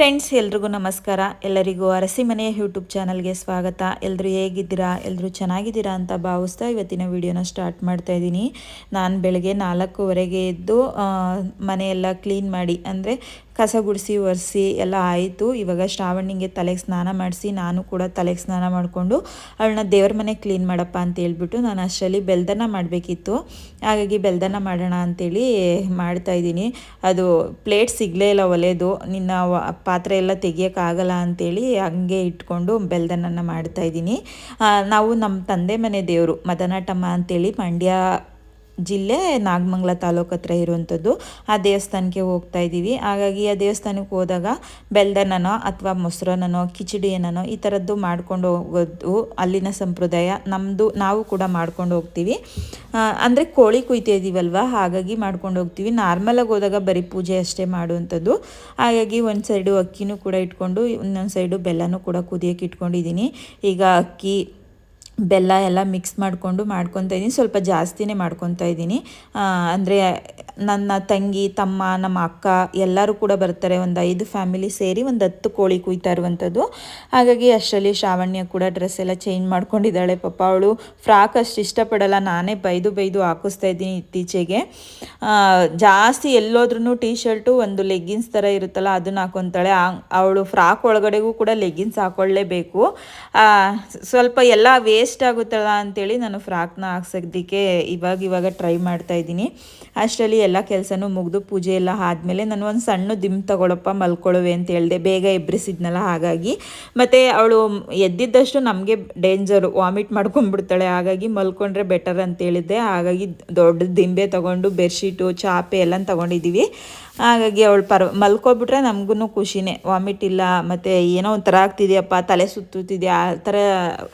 Friends, ಎಲ್ರಿಗೂ ನಮಸ್ಕಾರ. ಎಲ್ಲರಿಗೂ ಅರಸಿ ಮನೆಯ ಯೂಟ್ಯೂಬ್ ಚಾನಲ್ಗೆ ಸ್ವಾಗತ. ಎಲ್ಲರೂ ಹೇಗಿದ್ದೀರಾ? ಎಲ್ಲರೂ ಚೆನ್ನಾಗಿದ್ದೀರಾ ಅಂತ ಭಾವಿಸ್ತಾ ಇವತ್ತಿನ ವಿಡಿಯೋನ ಸ್ಟಾರ್ಟ್ ಮಾಡ್ತಾ ಇದ್ದೀನಿ. ನಾನು ಬೆಳಗ್ಗೆ ನಾಲ್ಕೂವರೆಗೆ ಎದ್ದು ಮನೆಯೆಲ್ಲ ಕ್ಲೀನ್ ಮಾಡಿ, ಅಂದರೆ ಕಸ ಗುಡಿಸಿ, ಒರೆಸಿ ಎಲ್ಲ ಆಯಿತು. ಇವಾಗ ಶ್ರಾವಣಿಗೆ ತಲೆಗೆ ಸ್ನಾನ ಮಾಡಿಸಿ ನಾನು ಕೂಡ ತಲೆಗೆ ಸ್ನಾನ ಮಾಡಿಕೊಂಡು ಅವಳನ್ನ ದೇವ್ರ ಮನೆ ಕ್ಲೀನ್ ಮಾಡಪ್ಪ ಅಂತ ಹೇಳ್ಬಿಟ್ಟು ನಾನು ಅಷ್ಟರಲ್ಲಿ ಬೆಲ್ದನ್ನ ಮಾಡಬೇಕಿತ್ತು. ಹಾಗಾಗಿ ಬೆಲ್ದನ್ನ ಮಾಡೋಣ ಅಂತೇಳಿ ಮಾಡ್ತಾ ಇದ್ದೀನಿ. ಅದು ಪ್ಲೇಟ್ ಸಿಗಲೇ ಇಲ್ಲ ಒಲೆದು. ನಿನ್ನ ಪಾತ್ರೆ ಎಲ್ಲ ತೆಗಿಯೋಕ್ಕಾಗಲ್ಲ ಅಂತೇಳಿ ಹಂಗೆ ಇಟ್ಕೊಂಡು ಬೆಲ್ದನ್ನ ಮಾಡ್ತಾ ಇದ್ದೀನಿ. ನಾವು ನಮ್ಮ ತಂದೆ ಮನೆ ದೇವರು ಮದನಾಟಮ್ಮ ಅಂತೇಳಿ ಮಂಡ್ಯ ಜಿಲ್ಲೆ ನಾಗಮಂಗಲ ತಾಲೂಕು ಹತ್ರ ಇರುವಂಥದ್ದು, ಆ ದೇವಸ್ಥಾನಕ್ಕೆ ಹೋಗ್ತಾ ಇದ್ದೀವಿ. ಹಾಗಾಗಿ ಆ ದೇವಸ್ಥಾನಕ್ಕೆ ಹೋದಾಗ ಬೆಲ್ದನನೋ ಅಥವಾ ಮೊಸರನ್ನನೋ ಕಿಚಡಿಯನ್ನೋ ಈ ಥರದ್ದು ಮಾಡ್ಕೊಂಡು ಹೋಗೋದು ಅಲ್ಲಿನ ಸಂಪ್ರದಾಯ. ನಮ್ಮದು ನಾವು ಕೂಡ ಮಾಡ್ಕೊಂಡು ಹೋಗ್ತೀವಿ. ಅಂದರೆ ಕೋಳಿ ಕುಯ್ತಾ ಇದ್ದೀವಲ್ವ? ಹಾಗಾಗಿ ಮಾಡ್ಕೊಂಡು ಹೋಗ್ತೀವಿ. ನಾರ್ಮಲಾಗಿ ಹೋದಾಗ ಬರೀ ಪೂಜೆ ಅಷ್ಟೇ ಮಾಡುವಂಥದ್ದು. ಹಾಗಾಗಿ ಒಂದು ಸೈಡು ಅಕ್ಕಿನೂ ಕೂಡ ಇಟ್ಕೊಂಡು, ಇನ್ನೊಂದು ಸೈಡು ಬೆಲ್ಲನೂ ಕೂಡ ಕುದಿಯೋಕೆ ಇಟ್ಕೊಂಡಿದ್ದೀನಿ. ಈಗ ಅಕ್ಕಿ ಬೆಲ್ಲ ಎಲ್ಲ ಮಿಕ್ಸ್ ಮಾಡಿಕೊಂಡು ಮಾಡ್ಕೊತಾ ಇದ್ದೀನಿ. ಸ್ವಲ್ಪ ಜಾಸ್ತಿನೇ ಮಾಡ್ಕೊತಾ ಇದ್ದೀನಿ. ಅಂದರೆ ನನ್ನ ತಂಗಿ, ತಮ್ಮ, ನಮ್ಮ ಅಕ್ಕ ಎಲ್ಲರೂ ಕೂಡ ಬರ್ತಾರೆ. ಒಂದು ಐದು ಫ್ಯಾಮಿಲಿ ಸೇರಿ ಒಂದು ಹತ್ತು ಕೋಳಿ ಕುಯ್ತಾ ಇರುವಂಥದ್ದು. ಹಾಗಾಗಿ ಅಷ್ಟರಲ್ಲಿ ಶ್ರಾವಣ್ಯ ಕೂಡ ಡ್ರೆಸ್ ಎಲ್ಲ ಚೇಂಜ್ ಮಾಡ್ಕೊಂಡಿದ್ದಾಳೆ. ಪಾಪ ಅವಳು ಫ್ರಾಕ್ ಅಷ್ಟು ಇಷ್ಟಪಡಲ್ಲ. ನಾನೇ ಬೈದು ಬೈದು ಹಾಕಿಸ್ತಾ ಇದ್ದೀನಿ ಇತ್ತೀಚೆಗೆ. ಜಾಸ್ತಿ ಎಲ್ಲೋದ್ರೂ ಟೀ ಶರ್ಟು ಒಂದು ಲೆಗ್ಗಿನ್ಸ್ ಥರ ಇರುತ್ತಲ್ಲ, ಅದನ್ನ ಹಾಕೊತಾಳೆ. ಅವಳು ಫ್ರಾಕ್ ಒಳಗಡೆಗೂ ಕೂಡ ಲೆಗ್ಗಿನ್ಸ್ ಹಾಕೊಳ್ಳೇಬೇಕು. ಸ್ವಲ್ಪ ಎಲ್ಲ ವೇಸ್ಟ್ ಆಗುತ್ತಲ್ಲ ಅಂತೇಳಿ ನಾನು ಫ್ರಾಕ್ನ ಹಾಕ್ಸೋದಕ್ಕೆ ಇವಾಗ ಇವಾಗ ಟ್ರೈ ಮಾಡ್ತಾ ಇದ್ದೀನಿ. ಅಷ್ಟರಲ್ಲಿ ಎಲ್ಲ ಕೆಲಸನೂ ಮುಗಿದು ಪೂಜೆ ಎಲ್ಲ ಆದಮೇಲೆ ನಾನು ಒಂದು ಸಣ್ಣ ದಿಮ್ ತಗೊಳಪ್ಪ, ಮಲ್ಕೊಳ್ಳುವೆ ಅಂತ ಹೇಳಿದೆ. ಬೇಗ ಎಬ್ರಿಸಿದ್ನಲ್ಲ ಹಾಗಾಗಿ. ಮತ್ತು ಅವಳು ಎದ್ದಿದ್ದಷ್ಟು ನಮಗೆ ಡೇಂಜರು, ವಾಮಿಟ್ ಮಾಡ್ಕೊಂಡ್ಬಿಡ್ತಾಳೆ. ಹಾಗಾಗಿ ಮಲ್ಕೊಂಡ್ರೆ ಬೆಟರ್ ಅಂತ ಹೇಳಿದ್ದೆ. ಹಾಗಾಗಿ ದೊಡ್ಡ ದಿಂಬೆ ತಗೊಂಡು, ಬೆಡ್ಶೀಟು, ಚಾಪೆ ಎಲ್ಲ ತಗೊಂಡಿದ್ದೀವಿ. ಹಾಗಾಗಿ ಅವಳು ಪರ್, ಮಲ್ಕೊಬಿಟ್ರೆ ನಮಗೂ ಖುಷಿನೇ. ವಾಮಿಟ್ ಇಲ್ಲ, ಮತ್ತು ಏನೋ ಒಂಥರ ಆಗ್ತಿದೆಯಪ್ಪ, ತಲೆ ಸುತ್ತುತ್ತಿದೆಯಾ ಆ ಥರ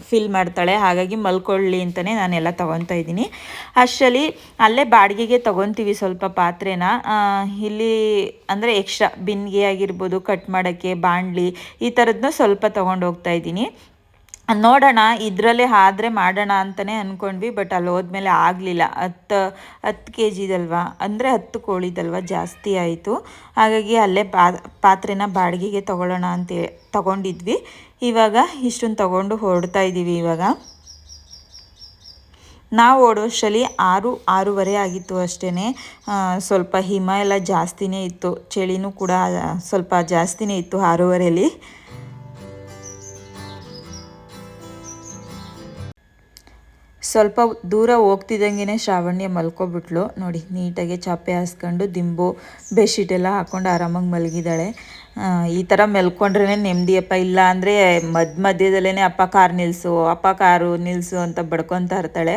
ಫೀಲ್ ಮಾಡ್ತಾಳೆ. ಹಾಗಾಗಿ ಮಲ್ಕೊಳ್ಳಿ ಅಂತಲೇ ನಾನೆಲ್ಲ ತೊಗೊತಾ ಇದ್ದೀನಿ. ಅಷ್ಟರಲ್ಲಿ ಅಲ್ಲೇ ಬಾಡಿಗೆಗೆ ತೊಗೊತೀವಿ ಸ್ವಲ್ಪ ಪಾತ್ರೆನ. ಇಲ್ಲಿ ಅಂದರೆ ಎಕ್ಸ್ಟ್ರಾ ಬಿನ್ಗೆ ಆಗಿರ್ಬೋದು ಕಟ್ ಮಾಡೋಕ್ಕೆ, ಬಾಣಲಿ ಈ ಥರದ್ನ ಸ್ವಲ್ಪ ತೊಗೊಂಡು ಹೋಗ್ತಾ ಇದ್ದೀನಿ. ನೋಡೋಣ, ಇದರಲ್ಲೇ ಆದರೆ ಮಾಡೋಣ ಅಂತಲೇ ಅಂದ್ಕೊಂಡ್ವಿ ಬಟ್ ಅಲ್ಲಿ ಹೋದ್ಮೇಲೆ ಆಗಲಿಲ್ಲ. ಹತ್ತು ಹತ್ತು ಕೆ ಜಿದಲ್ವಾ ಅಂದರೆ ಹತ್ತು ಕೋಳಿದಲ್ವ ಜಾಸ್ತಿ ಆಯಿತು. ಹಾಗಾಗಿ ಅಲ್ಲೇ ಪಾ, ಪಾತ್ರೆನ ಬಾಡಿಗೆಗೆ ತೊಗೊಳ್ಳೋಣ ಅಂತ ತಗೊಂಡಿದ್ವಿ. ಇವಾಗ ಇಷ್ಟನ್ನು ತಗೊಂಡು ಹೊರಡ್ತಾ ಇದ್ದೀವಿ ಇವಾಗ. ನಾವು ಓಡೋಷ್ಟರಲ್ಲಿ ಆರು, ಆರೂವರೆ ಆಗಿತ್ತು ಅಷ್ಟೇ ಸ್ವಲ್ಪ ಹಿಮ ಎಲ್ಲ ಜಾಸ್ತಿನೇ ಇತ್ತು. ಚಳಿನೂ ಕೂಡ, ಸ್ವಲ್ಪ ಜಾಸ್ತಿನೇ ಇತ್ತು ಆರೂವರೆಯಲ್ಲಿ ಸ್ವಲ್ಪ ದೂರ ಹೋಗ್ತಿದ್ದಂಗೆ ಶ್ರಾವಣ್ಯ ಮಲ್ಕೊಬಿಟ್ಲು. ನೋಡಿ, ನೀಟಾಗಿ ಚಾಪೆ ಹಾಸ್ಕೊಂಡು ದಿಂಬು, ಬೆಡ್ಶೀಟ್ ಎಲ್ಲ ಹಾಕ್ಕೊಂಡು ಆರಾಮಾಗಿ ಮಲಗಿದ್ದಾಳೆ. ಈ ಥರ ಮೆಲ್ಕೊಂಡ್ರೇ ನೆಮ್ಮದಿಯಪ್ಪ ಇಲ್ಲ ಅಂದರೆ ಮಧ್ಯ ಮಧ್ಯದಲ್ಲೇ ಅಪ್ಪ ಕಾರ್ ನಿಲ್ಲಿಸು ಅಪ್ಪ ಕಾರು ನಿಲ್ಲಿಸು ಅಂತ ಬಡ್ಕೊತಾ ಇರ್ತಾಳೆ.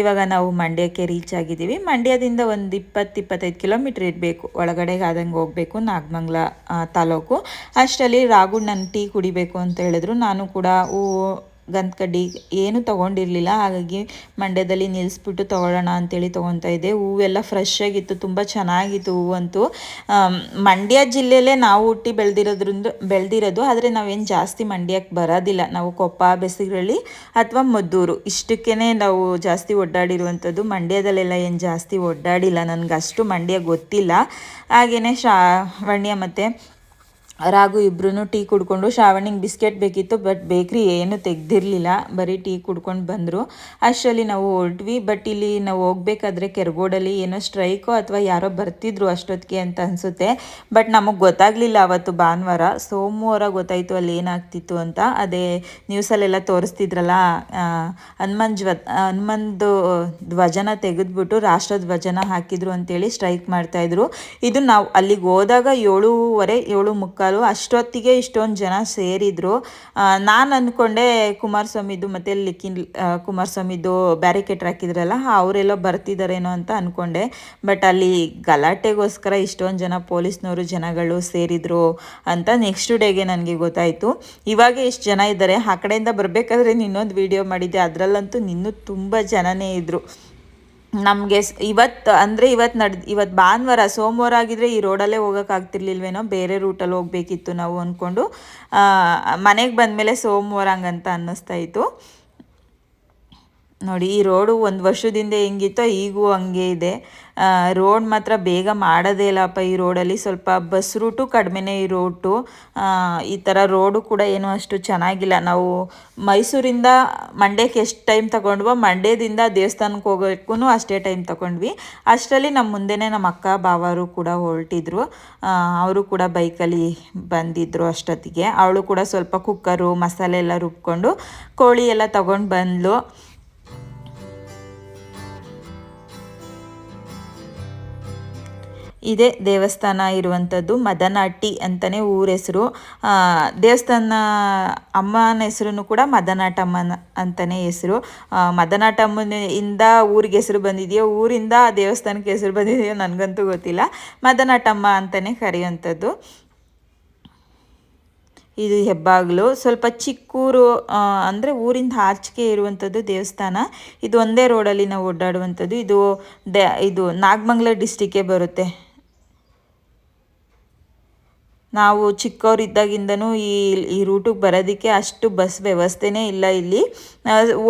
ಇವಾಗ ನಾವು ಮಂಡ್ಯಕ್ಕೆ ರೀಚ್ ಆಗಿದ್ದೀವಿ. ಮಂಡ್ಯದಿಂದ ಒಂದು ಇಪ್ಪತ್ತು, ಇಪ್ಪತ್ತೈದು ಕಿಲೋಮೀಟ್ರ್ ಇರಬೇಕು. ಒಳಗಡೆಗೆ ಆದಂಗೆ ಹೋಗಬೇಕು, ನಾಗಮಂಗ್ಲ ತಾಲೂಕು. ಅಷ್ಟರಲ್ಲಿ ರಾಗುಣ್ಣನ ಟೀ ಕುಡಿಬೇಕು ಅಂತ ಹೇಳಿದ್ರು. ನಾನು ಕೂಡ ಹೂವು ಗಂಧ ಕಡ್ಡಿ ಏನು ತೊಗೊಂಡಿರಲಿಲ್ಲ. ಹಾಗಾಗಿ ಮಂಡ್ಯದಲ್ಲಿ ನಿಲ್ಲಿಸ್ಬಿಟ್ಟು ತೊಗೊಳ್ಳೋಣ ಅಂತೇಳಿ ತೊಗೊತಾ ಇದ್ದೆ. ಹೂವೆಲ್ಲ ಫ್ರೆಶ್ ಆಗಿತ್ತು, ತುಂಬ ಚೆನ್ನಾಗಿತ್ತು ಹೂವಂತೂ ಮಂಡ್ಯ ಜಿಲ್ಲೆಯಲ್ಲೇ ನಾವು ಹುಟ್ಟಿ ಬೆಳೆದಿರೋದ್ರಿಂದ, ಬೆಳೆದಿರೋದು, ಆದರೆ ನಾವೇನು ಜಾಸ್ತಿ ಮಂಡ್ಯಕ್ಕೆ ಬರೋದಿಲ್ಲ. ನಾವು ಕೊಪ್ಪ ಬೆಸಗರಳ್ಳಿ ಅಥವಾ ಮದ್ದೂರು ಇಷ್ಟಕ್ಕೇ ನಾವು ಜಾಸ್ತಿ ಒಡ್ಡಾಡಿರುವಂಥದ್ದು ಮಂಡ್ಯದಲ್ಲೆಲ್ಲ ಏನು ಜಾಸ್ತಿ ಒಡ್ಡಾಡಿಲ್ಲ ನನಗೆ ಅಷ್ಟು ಮಂಡ್ಯ ಗೊತ್ತಿಲ್ಲ. ಹಾಗೆಯೇ ಶ್ರಾವಣ್ಯ ಮತ್ತು ರಾಗು ಇಬ್ರು ಟೀ ಕುಡ್ಕೊಂಡು ಶ್ರಾವಣಿಗೆ ಬಿಸ್ಕೆಟ್ ಬೇಕಿತ್ತು, ಬಟ್ ಬೇಕ್ರಿ ಏನು ತೆಗ್ದಿರಲಿಲ್ಲ. ಬರೀ ಟೀ ಕುಡ್ಕೊಂಡು ಬಂದರು. ಅಷ್ಟರಲ್ಲಿ ನಾವು ಹೊರಟ್ವಿ, ಬಟ್ ಇಲ್ಲಿ ನಾವು ಹೋಗ್ಬೇಕಾದ್ರೆ ಕೆರಗೋಡಲ್ಲಿ ಏನೋ ಸ್ಟ್ರೈಕೋ ಅಥವಾ ಯಾರೋ ಬರ್ತಿದ್ರು ಅಷ್ಟೊತ್ತಿಗೆ ಅಂತ ಅನಿಸುತ್ತೆ. ಬಟ್ ನಮಗೆ ಗೊತ್ತಾಗಲಿಲ್ಲ ಅವತ್ತು ಭಾನುವಾರ. ಸೋಮವಾರ ಗೊತ್ತಾಯಿತು ಅಲ್ಲಿ ಏನಾಗ್ತಿತ್ತು ಅಂತ. ಅದೇ ನ್ಯೂಸಲ್ಲೆಲ್ಲ ತೋರಿಸ್ತಿದ್ರಲ್ಲ ಹನುಮನ್ ಜ್ವ, ಹನುಮಂದು ಧ್ವಜನ ತೆಗೆದ್ಬಿಟ್ಟು ರಾಷ್ಟ್ರ ಧ್ವಜನ ಹಾಕಿದ್ರು ಅಂತೇಳಿ ಸ್ಟ್ರೈಕ್ ಮಾಡ್ತಾಯಿದ್ರು ಇದು ನಾವು ಅಲ್ಲಿಗೆ ಹೋದಾಗ ಏಳೂವರೆ ಏಳು ಮುಕ್ಕಾಲು ಅಷ್ಟೊತ್ತಿಗೆ ಇಷ್ಟೊಂದು ಜನ ಸೇರಿದ್ರು. ನಾನು ಅಂದ್ಕೊಂಡೆ ಕುಮಾರಸ್ವಾಮಿದು ಮತ್ತು ಲಿಖಿನ್ ಕುಮಾರಸ್ವಾಮಿದು ಬ್ಯಾರಿಕೇಡ್ ಹಾಕಿದ್ರಲ್ಲ, ಅವರೆಲ್ಲೋ ಬರ್ತಿದ್ದಾರೇನೋ ಅಂತ ಅಂದ್ಕೊಂಡೆ ಬಟ್ ಅಲ್ಲಿ ಗಲಾಟೆಗೋಸ್ಕರ ಇಷ್ಟೊಂದು ಜನ ಪೊಲೀಸ್ನವರು ಜನಗಳು ಸೇರಿದ್ರು ಅಂತ ನೆಕ್ಸ್ಟ್ ಡೇಗೆ ನನಗೆ ಗೊತ್ತಾಯಿತು. ಇವಾಗ ಎಷ್ಟು ಜನ ಇದ್ದಾರೆ ಆ ಕಡೆಯಿಂದ ಬರಬೇಕಾದ್ರೆ ಇನ್ನೊಂದು ವಿಡಿಯೋ ಮಾಡಿದ್ದೆ, ಅದರಲ್ಲಂತೂ ಇನ್ನೂ ತುಂಬ ಜನನೇ ಇದ್ದರು ನಮಗೆ ಇವತ್ತು, ಅಂದರೆ ಇವತ್ತು ನಡ್, ಇವತ್ತು ಭಾನುವಾರ, ಸೋಮವಾರ ಆಗಿದ್ರೆ ಈ ರೋಡಲ್ಲೇ ಹೋಗೋಕ್ಕಾಗ್ತಿರ್ಲಿಲ್ವೇನೋ ಬೇರೆ ರೂಟಲ್ಲಿ ಹೋಗಬೇಕಿತ್ತು ನಾವು ಅಂದ್ಕೊಂಡು ಮನೆಗೆ ಬಂದಮೇಲೆ ಸೋಮವಾರ ಹಂಗಂತ ಅನ್ನಿಸ್ತಾ ಇತ್ತು. ನೋಡಿ, ಈ ರೋಡು ಒಂದು ವರ್ಷದಿಂದ ಹೆಂಗಿತ್ತೋ ಈಗೂ ಹಂಗೆ ಇದೆ. ರೋಡ್ ಮಾತ್ರ ಬೇಗ ಮಾಡೋದೇ ಇಲ್ಲಪ್ಪ ಈ ರೋಡಲ್ಲಿ. ಸ್ವಲ್ಪ ಬಸ್ ರೂಟು ಕಡಿಮೆನೇ ಈ ರೋಟು. ಈ ಥರ ರೋಡು ಕೂಡ ಏನು ಅಷ್ಟು ಚೆನ್ನಾಗಿಲ್ಲ. ನಾವು ಮೈಸೂರಿಂದ ಮಂಡ್ಯಕ್ಕೆ ಎಷ್ಟು ಟೈಮ್ ತಗೊಂಡ್ವೋ ಮಂಡ್ಯದಿಂದ ದೇವಸ್ಥಾನಕ್ಕೆ ಹೋಗೋಕ್ಕೂ ಅಷ್ಟೇ ಟೈಮ್ ತಗೊಂಡ್ವಿ. ಅಷ್ಟರಲ್ಲಿ ನಮ್ಮ ಮುಂದೆನೇ ನಮ್ಮ ಅಕ್ಕ ಬಾವರು ಕೂಡ ಹೊರಟಿದ್ರು. ಅವರು ಕೂಡ ಬೈಕಲ್ಲಿ ಬಂದಿದ್ದರು ಅಷ್ಟೊತ್ತಿಗೆ. ಅವಳು ಕೂಡ ಸ್ವಲ್ಪ ಕುಕ್ಕರು, ಮಸಾಲೆ ಎಲ್ಲ ರುಬ್ಕೊಂಡು ಕೋಳಿ ಎಲ್ಲ ತಗೊಂಡು ಬಂದ್ಲು. ಇದೇ ದೇವಸ್ಥಾನ ಇರುವಂಥದ್ದು ಮದನಾಟಿ ಅಂತಲೇ ಊರ ಹೆಸರು ದೇವಸ್ಥಾನ ಅಮ್ಮನ ಹೆಸರು ಕೂಡ ಮದನಾಟಮ್ಮನ ಅಂತಲೇ ಹೆಸರು. ಮದನಾಟಮ್ಮನ ಇಂದ ಊರಿಗೆ ಹೆಸರು ಬಂದಿದೆಯೋ, ಊರಿಂದ ದೇವಸ್ಥಾನಕ್ಕೆ ಹೆಸರು ಬಂದಿದೆಯೋ ನನಗಂತೂ ಗೊತ್ತಿಲ್ಲ. ಮದನಾಟಮ್ಮ ಅಂತಲೇ ಕರೆಯುವಂಥದ್ದು. ಇದು ಹೆಬ್ಬಾಗ್ಲು. ಸ್ವಲ್ಪ ಚಿಕ್ಕೂರು ಅಂದರೆ ಊರಿಂದ ಆಚೆಗೆ ಇರುವಂಥದ್ದು ದೇವಸ್ಥಾನ. ಇದು ಒಂದೇ ರೋಡಲ್ಲಿ ನಾವು ಓಡಾಡುವಂಥದ್ದು. ಇದು ದ, ಇದು ನಾಗಮಂಗಲ ಡಿಸ್ಟಿಕ್ಕೇ ಬರುತ್ತೆ. ನಾವು ಚಿಕ್ಕವರಿದ್ದಾಗಿಂದನೂ ಈ ಈ ರೂಟಿಗೆ ಬರೋದಕ್ಕೆ ಅಷ್ಟು ಬಸ್ ವ್ಯವಸ್ಥೆನೇ ಇಲ್ಲ ಇಲ್ಲಿ.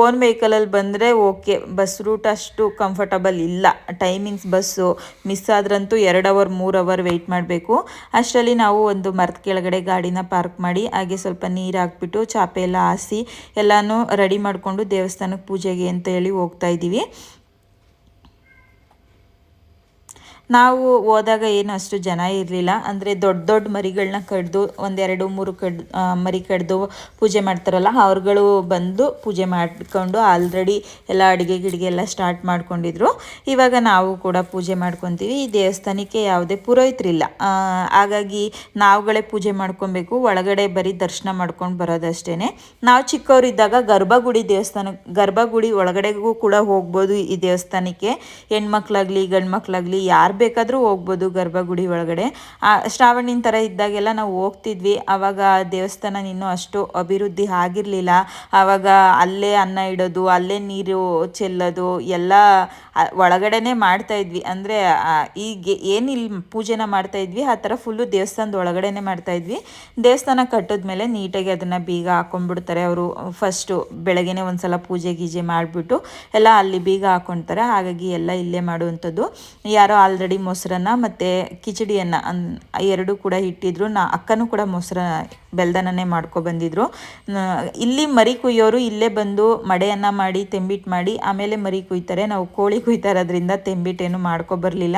ಓನ್ ವೆಹಿಕಲಲ್ಲಿ ಬಂದರೆ ಓಕೆ ಬಸ್ ರೂಟ್ ಅಷ್ಟು ಕಂಫರ್ಟಬಲ್ ಇಲ್ಲ. ಟೈಮಿಂಗ್ಸ್ ಬಸ್ಸು ಮಿಸ್ ಆದ್ರಂತೂ ಎರಡು ಅವರ್ ಮೂರು ಅವರ್ ವೆಯ್ಟ್ ಮಾಡಬೇಕು. ಅಷ್ಟರಲ್ಲಿ ನಾವು ಒಂದು ಮರದ ಕೆಳಗಡೆ ಗಾಡಿನ ಪಾರ್ಕ್ ಮಾಡಿ, ಹಾಗೆ ಸ್ವಲ್ಪ ನೀರು ಹಾಕ್ಬಿಟ್ಟು ಚಾಪೆ ಎಲ್ಲ ಹಾಸಿ, ಎಲ್ಲನೂ ರೆಡಿ ಮಾಡಿಕೊಂಡು ದೇವಸ್ಥಾನಕ್ಕೆ ಪೂಜೆಗೆ ಅಂತ ಹೇಳಿ ಹೋಗ್ತಾ ಇದ್ದೀವಿ. ನಾವು ಹೋದಾಗ ಏನು ಅಷ್ಟು ಜನ ಇರಲಿಲ್ಲ. ಅಂದರೆ ದೊಡ್ಡ ದೊಡ್ಡ ಮರಿಗಳನ್ನ ಕಡಿದು ಒಂದೆರಡು ಮೂರು ಕಡ್ ಮರಿ ಕಡಿದು ಪೂಜೆ ಮಾಡ್ತಾರಲ್ಲ, ಅವ್ರುಗಳು ಬಂದು ಪೂಜೆ ಮಾಡಿಕೊಂಡು ಆಲ್ರೆಡಿ ಎಲ್ಲ ಅಡುಗೆ ಗಿಡಿಗೆ ಎಲ್ಲ ಸ್ಟಾರ್ಟ್ ಮಾಡ್ಕೊಂಡಿದ್ರು. ಇವಾಗ ನಾವು ಕೂಡ ಪೂಜೆ ಮಾಡ್ಕೊತೀವಿ. ಈ ದೇವಸ್ಥಾನಕ್ಕೆ ಯಾವುದೇ ಪುರೋಹಿತರಿಲ್ಲ ಹಾಗಾಗಿ ನಾವುಗಳೇ ಪೂಜೆ ಮಾಡ್ಕೊಬೇಕು. ಒಳಗಡೆ ಬರೀ ದರ್ಶನ ಮಾಡ್ಕೊಂಡು ಬರೋದಷ್ಟೇ ನಾವು ಚಿಕ್ಕವರಿದ್ದಾಗ ಗರ್ಭಗುಡಿ ದೇವಸ್ಥಾನ, ಗರ್ಭಗುಡಿ ಒಳಗಡೆಗೂ ಕೂಡ ಹೋಗ್ಬೋದು ಈ ದೇವಸ್ಥಾನಕ್ಕೆ. ಹೆಣ್ಮಕ್ಳಾಗಲಿ ಗಂಡು ಮಕ್ಕಳಾಗಲಿ ಯಾರು ಬೇಕಾದರೂ ಹೋಗ್ಬೋದು ಗರ್ಭಗುಡಿ ಒಳಗಡೆ. ಶ್ರಾವಣಿನ ಥರ ಇದ್ದಾಗೆಲ್ಲ ನಾವು ಹೋಗ್ತಿದ್ವಿ. ಆವಾಗ ದೇವಸ್ಥಾನ ಇನ್ನೂ ಅಷ್ಟು ಅಭಿವೃದ್ಧಿ ಆಗಿರಲಿಲ್ಲ. ಆವಾಗ ಅಲ್ಲೇ ಅನ್ನ ಇಡೋದು, ಅಲ್ಲೇ ನೀರು ಚೆಲ್ಲೋದು, ಎಲ್ಲ ಒಳಗಡೆನೆ ಮಾಡ್ತಾ ಇದ್ವಿ. ಅಂದರೆ ಈಗ ಏನಿಲ್ಲ ಪೂಜೆನ ಮಾಡ್ತಾ ಇದ್ವಿ, ಆ ಥರ ಫುಲ್ಲು ದೇವಸ್ಥಾನದ ಒಳಗಡೆನೆ ಮಾಡ್ತಾ ಇದ್ವಿ. ದೇವಸ್ಥಾನ ಕಟ್ಟಿದ್ಮೇಲೆ ನೀಟಾಗಿ ಅದನ್ನು ಬೀಗ ಹಾಕೊಂಡ್ಬಿಡ್ತಾರೆ ಅವರು. ಫಸ್ಟು ಬೆಳಗ್ಗೆನೆ ಒಂದ್ಸಲ ಪೂಜೆ ಗೀಜೆ ಮಾಡಿಬಿಟ್ಟು ಎಲ್ಲ ಅಲ್ಲಿ ಬೀಗ ಹಾಕೊಳ್ತಾರೆ ಹಾಗಾಗಿ ಎಲ್ಲ ಇಲ್ಲೇ ಮಾಡುವಂಥದ್ದು. ಯಾರೋ ಆಲ್ರೆಡಿ ಮೊಸರನ್ನ ಮತ್ತು ಕಿಚಡಿಯನ್ನು ಅನ್, ಎರಡೂ ಕೂಡ ಇಟ್ಟಿದ್ರು. ನಾ ಅಕ್ಕನೂ ಕೂಡ ಮೊಸರ ಬೆಲ್ದನನೇ ಬಂದಿದ್ರು. ಇಲ್ಲಿ ಮರಿ ಕುಯ್ಯೋರು ಇಲ್ಲೇ ಬಂದು ಮಡೆಯನ್ನು ಮಾಡಿ ತೆಂಬಿಟ್ಟು ಮಾಡಿ, ಆಮೇಲೆ ಮರಿ ಕುಯ್ತಾರೆ. ನಾವು ಕೋಳಿ ಕುಯ್ತಾ ಇರೋದ್ರಿಂದ ತೆಂಬಿಟ್ಟೇನು ಮಾಡ್ಕೊಬರ್ಲಿಲ್ಲ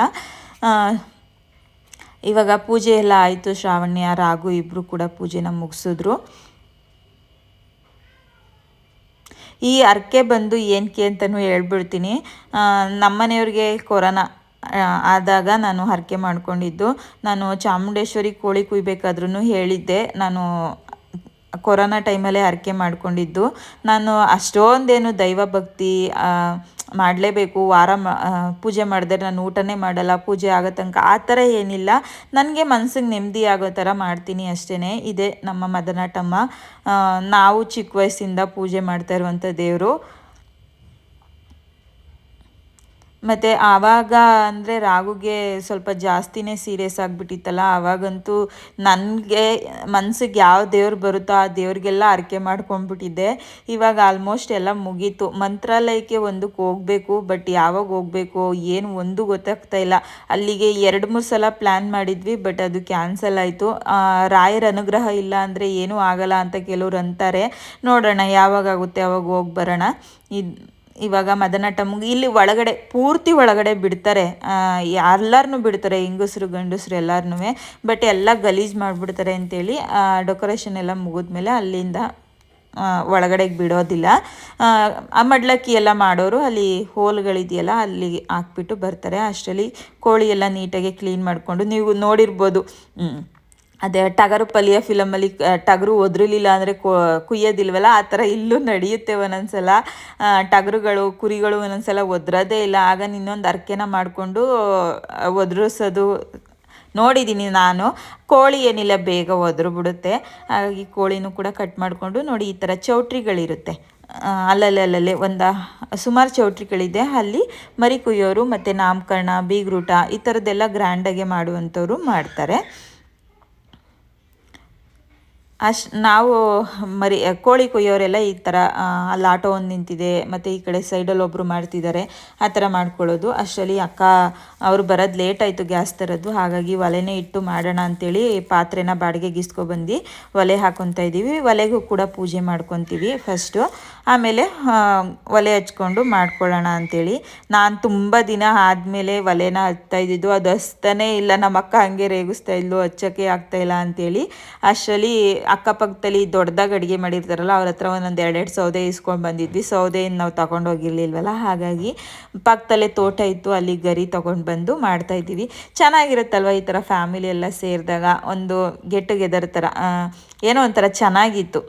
ಇವಾಗ ಪೂಜೆ ಎಲ್ಲ ಆಯಿತು. ಶ್ರಾವಣ್ಯ ರಾಗು ಇಬ್ಬರು ಕೂಡ ಪೂಜೆನ ಮುಗಿಸಿದ್ರು. ಈ ಅರ್ಕೆ ಬಂದು ಏನಕ್ಕೆ ಅಂತಲೂ ಹೇಳ್ಬಿಡ್ತೀನಿ. ನಮ್ಮನೆಯವ್ರಿಗೆ ಕೊರೋನಾ ಆದಾಗ ನಾನು ಹರಕೆ ಮಾಡಿಕೊಂಡಿದ್ದು. ನಾನು ಚಾಮುಂಡೇಶ್ವರಿ ಕೋಳಿ ಕುಯ್ಬೇಕಾದ್ರೂ ಹೇಳಿದ್ದೆ. ನಾನು ಕೊರೋನಾ ಟೈಮಲ್ಲೇ ಹರಕೆ ಮಾಡಿಕೊಂಡಿದ್ದು. ನಾನು ಅಷ್ಟೊಂದೇನು ದೈವ ಭಕ್ತಿ ಮಾಡಲೇಬೇಕು. ವಾರ ಪೂಜೆ ಮಾಡಿದ್ರೆ ನಾನು ಊಟನೇ ಮಾಡಲ್ಲ, ಪೂಜೆ ಆಗೋ ತನಕ. ಆ ಥರ ಏನಿಲ್ಲ. ನನಗೆ ಮನ್ಸಿಗೆ ನೆಮ್ಮದಿ ಆಗೋ ಥರ ಮಾಡ್ತೀನಿ ಅಷ್ಟೇ ಇದೆ ನಮ್ಮ ಮದನಾಟಮ್ಮ. ನಾವು ಚಿಕ್ಕ ವಯಸ್ಸಿಂದ ಪೂಜೆ ಮಾಡ್ತಾ ಇರುವಂಥ ದೇವರು. ಮತ್ತು ಆವಾಗ ಅಂದರೆ ರಾಗುಗೆ ಸ್ವಲ್ಪ ಜಾಸ್ತಿನೇ ಸೀರಿಯಸ್ ಆಗಿಬಿಟ್ಟಿತ್ತಲ್ಲ, ಆವಾಗಂತೂ ನನಗೆ ಮನ್ಸಿಗೆ ಯಾವ ದೇವ್ರು ಬರುತ್ತೋ ಆ ದೇವ್ರಿಗೆಲ್ಲ ಅರ್ಕೆ ಮಾಡ್ಕೊಂಡ್ಬಿಟ್ಟಿದ್ದೆ. ಇವಾಗ ಆಲ್ಮೋಸ್ಟ್ ಎಲ್ಲ ಮುಗೀತು. ಮಂತ್ರಾಲಯಕ್ಕೆ ಒಂದಕ್ಕೆ ಹೋಗಬೇಕು ಬಟ್ ಯಾವಾಗ ಹೋಗಬೇಕು, ಏನು ಒಂದು ಗೊತ್ತಾಗ್ತಾ ಇಲ್ಲ. ಅಲ್ಲಿಗೆ ಎರಡು ಮೂರು ಸಲ ಪ್ಲ್ಯಾನ್ ಮಾಡಿದ್ವಿ ಬಟ್ ಅದು ಕ್ಯಾನ್ಸಲ್ ಆಯಿತು. ರಾಯರ ಅನುಗ್ರಹ ಇಲ್ಲ ಅಂದರೆ ಏನೂ ಆಗಲ್ಲ ಅಂತ ಕೆಲವ್ರು ಅಂತಾರೆ. ನೋಡೋಣ ಯಾವಾಗ ಆಗುತ್ತೆ ಅವಾಗ ಹೋಗಿ ಬರೋಣ. ಇದು ಇವಾಗ ಮದನಾಟ ಮುಗಿ, ಇಲ್ಲಿ ಒಳಗಡೆ, ಪೂರ್ತಿ ಒಳಗಡೆ ಬಿಡ್ತಾರೆ. ಎಲ್ಲರನ್ನೂ ಬಿಡ್ತಾರೆ, ಹೆಂಗಸ್ರು, ಗಂಡಸರು ಎಲ್ಲರನ್ನೂ ಬಟ್ ಎಲ್ಲ ಗಲೀಜು ಮಾಡಿಬಿಡ್ತಾರೆ ಅಂತೇಳಿ ಡೆಕೋರೇಷನ್ ಎಲ್ಲ ಮುಗಿದ್ಮೇಲೆ ಅಲ್ಲಿಂದ ಒಳಗಡೆಗೆ ಬಿಡೋದಿಲ್ಲ. ಆ ಮಡ್ಲಕ್ಕಿ ಎಲ್ಲ ಮಾಡೋರು ಅಲ್ಲಿ ಹೋಲ್ಗಳಿದೆಯಲ್ಲ ಅಲ್ಲಿ ಹಾಕ್ಬಿಟ್ಟು ಬರ್ತಾರೆ. ಅಷ್ಟರಲ್ಲಿ ಕೋಳಿ ಎಲ್ಲ ನೀಟಾಗಿ ಕ್ಲೀನ್ ಮಾಡಿಕೊಂಡು, ನೀವು ನೋಡಿರ್ಬೋದು. ಅದೇ ಟಗರು ಪಲ್ಯ ಫಿಲಮಲ್ಲಿ ಟಗರು ಒದ್ರಲಿಲ್ಲ ಅಂದರೆ ಕುಯ್ಯೋದಿಲ್ವಲ್ಲ? ಆ ಥರ ಇಲ್ಲೂ ನಡೆಯುತ್ತೆ ಒಂದೊಂದ್ಸಲ. ಟಗರುಗಳು, ಕುರಿಗಳು ಒಂದೊಂದ್ಸಲ ಒದ್ರದೇ ಇಲ್ಲ. ಆಗ ಇನ್ನೊಂದು ಅರ್ಕೆನ ಮಾಡಿಕೊಂಡು ಒದ್ರಿಸೋದು ನೋಡಿದ್ದೀನಿ ನಾನು. ಕೋಳಿ ಏನಿಲ್ಲ, ಬೇಗ ಒದ್ರು ಬಿಡುತ್ತೆ ಹಾಗಾಗಿ ಕೋಳಿನೂ ಕೂಡ ಕಟ್ ಮಾಡಿಕೊಂಡು ನೋಡಿ, ಈ ಥರ ಚೌಟ್ರಿಗಳಿರುತ್ತೆ. ಅಲ್ಲಲ್ಲಿ, ಅಲ್ಲಲ್ಲೇ ಒಂದು ಸುಮಾರು ಚೌಟ್ರಿಗಳಿದೆ. ಅಲ್ಲಿ ಮರಿ ಕುಯ್ಯೋರು ಮತ್ತು ನಾಮಕರಣ, ಬೀಗ್ರೂಟ ಈ ಥರದ್ದೆಲ್ಲ ಗ್ರ್ಯಾಂಡಾಗೆ ಮಾಡುವಂಥವ್ರು ಮಾಡ್ತಾರೆ. ಅಶ್ ನಾವು ಮರಿ, ಕೋಳಿ ಕೊಯ್ಯೋರೆಲ್ಲ ಈ ಥರ ಅಲ್ಲಿ ಆಟೋ ಒಂದು ನಿಂತಿದೆ, ಮತ್ತು ಈ ಕಡೆ ಸೈಡಲ್ಲಿ ಒಬ್ಬರು ಮಾಡ್ತಿದ್ದಾರೆ, ಆ ಥರ ಮಾಡ್ಕೊಳ್ಳೋದು. ಅಷ್ಟರಲ್ಲಿ ಅಕ್ಕ ಅವರು ಬರೋದು ಲೇಟ್ ಆಯಿತು ಗ್ಯಾಸ್ ತರೋದು, ಹಾಗಾಗಿ ಒಲೆನೇ ಇಟ್ಟು ಮಾಡೋಣ ಅಂತೇಳಿ ಪಾತ್ರೆನ ಬಾಡಿಗೆಗೆ ಇಸ್ಕೊಬಂದು ಒಲೆ ಹಾಕೊತಾ ಇದ್ದೀವಿ. ಒಲೆಗೂ ಕೂಡ ಪೂಜೆ ಮಾಡ್ಕೊತೀವಿ ಫಸ್ಟು ಆಮೇಲೆ ಒಲೆ ಹಚ್ಕೊಂಡು ಮಾಡ್ಕೊಳ್ಳೋಣ ಅಂಥೇಳಿ ನಾನು ತುಂಬ ದಿನ ಆದಮೇಲೆ ಒಲೆನ ಹಚ್ತಾ ಇದ್ದಿದ್ದು, ಅದು ಹಚ್ತಾನೇ ಇಲ್ಲ. ನಮ್ಮ ಅಕ್ಕ ಹಂಗೆ ರೇಗಿಸ್ತಾ ಇದ್ಲು, ಹಚ್ಚೋಕ್ಕೆ ಆಗ್ತಾ ಇಲ್ಲ ಅಂತೇಳಿ. ಅಷ್ಟರಲ್ಲಿ ಅಕ್ಕಪಕ್ಕದಲ್ಲಿ ದೊಡ್ಡದಾಗಿ ಅಡುಗೆ ಮಾಡಿರ್ತಾರಲ್ಲ, ಅವ್ರ ಹತ್ರ ಒಂದೊಂದು ಎರಡೆರಡು ಸೌದೆ ಇಸ್ಕೊಂಡು ಬಂದಿದ್ವಿ. ಸೌದೆಯನ್ನು ನಾವು ತಗೊಂಡು ಹೋಗಿರ್ಲಿಲ್ವಲ್ಲ, ಹಾಗಾಗಿ ಪಕ್ಕದಲ್ಲೇ ತೋಟ ಇತ್ತು, ಅಲ್ಲಿ ಗರಿ ತೊಗೊಂಡು ಬಂದು ಮಾಡ್ತಾ ಇದ್ದೀವಿ. ಚೆನ್ನಾಗಿರುತ್ತಲ್ವ ಈ ಥರ ಫ್ಯಾಮಿಲಿ ಎಲ್ಲ ಸೇರಿದಾಗ? ಒಂದು ಗೆಟ್ ಟುಗೆದರ್ ಥರ ಏನೋ ಒಂಥರ ಚೆನ್ನಾಗಿತ್ತು.